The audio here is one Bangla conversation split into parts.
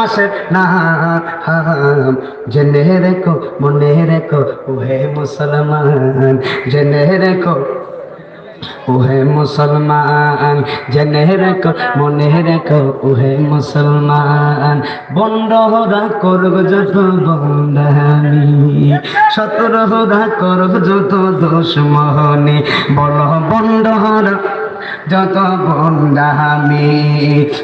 মাসে না জেনে রেখো, মনে রেখো, ওহে মুসলমান, জেনে রেখো, ওহে মুসলমান, জেনে রেখো, মনে রেখো, ওহে মুসলমান বন্ডহরা করব যত বন্দানি সতরহরা করব যত দোষ মহনি বল বন্ডহরা যত বন্দামি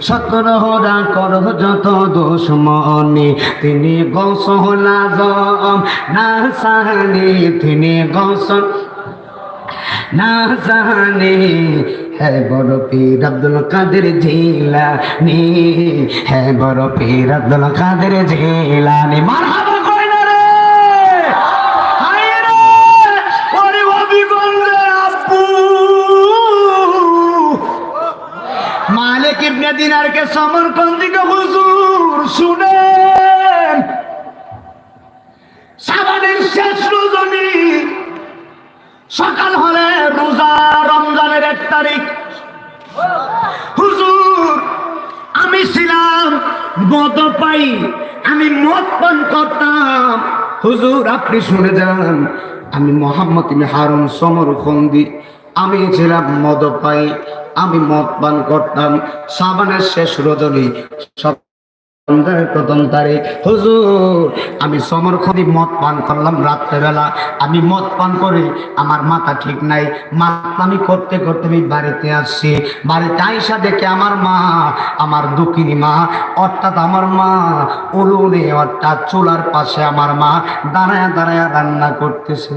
সতরহরা করব যত দোষ মহনি তিনি গৌসহলা জম না সাহানি তিনি গৌসন না জানে হ্যাঁ বড় পীর আব্দুল কাদের জিলানি হ্যাঁ বড় পীর আব্দুল কাদের জিলানি। মারহাবা! মালিক ইবনে দিনারকে থেকে হুজুর, শুনেন। সাবানের শেষ রজনী, সকাল হলে রোজা রমজানের এক তারিখ। হুজুর, আমি ছিলাম মদ পাই, আমি মদ পান করতাম। হুজুর, আপনি শুনে যান, আমি মোহাম্মদ হারুন সমর খন্দি আমি ছিলাম মদ পাই আমি মদ পান করতাম। সাবানের শেষ রজনী সব প্রথম তারিখ। হুজুর, আমি সমর মদ পান করলাম রাত্রেবেলা। আমি মদ পান করে আমার মাথা ঠিক নাই। মাতলামি করতে করতে আমি বাড়িতে আসছি। বাড়িতে আইসা দেখে আমার মা, আমার দুঃখিনী মা, অর্থাৎ আমার মা উলুনে অর্থাৎ চুলার পাশে আমার মা দাঁড়ায় দাঁড়ায় রান্না করতেছে।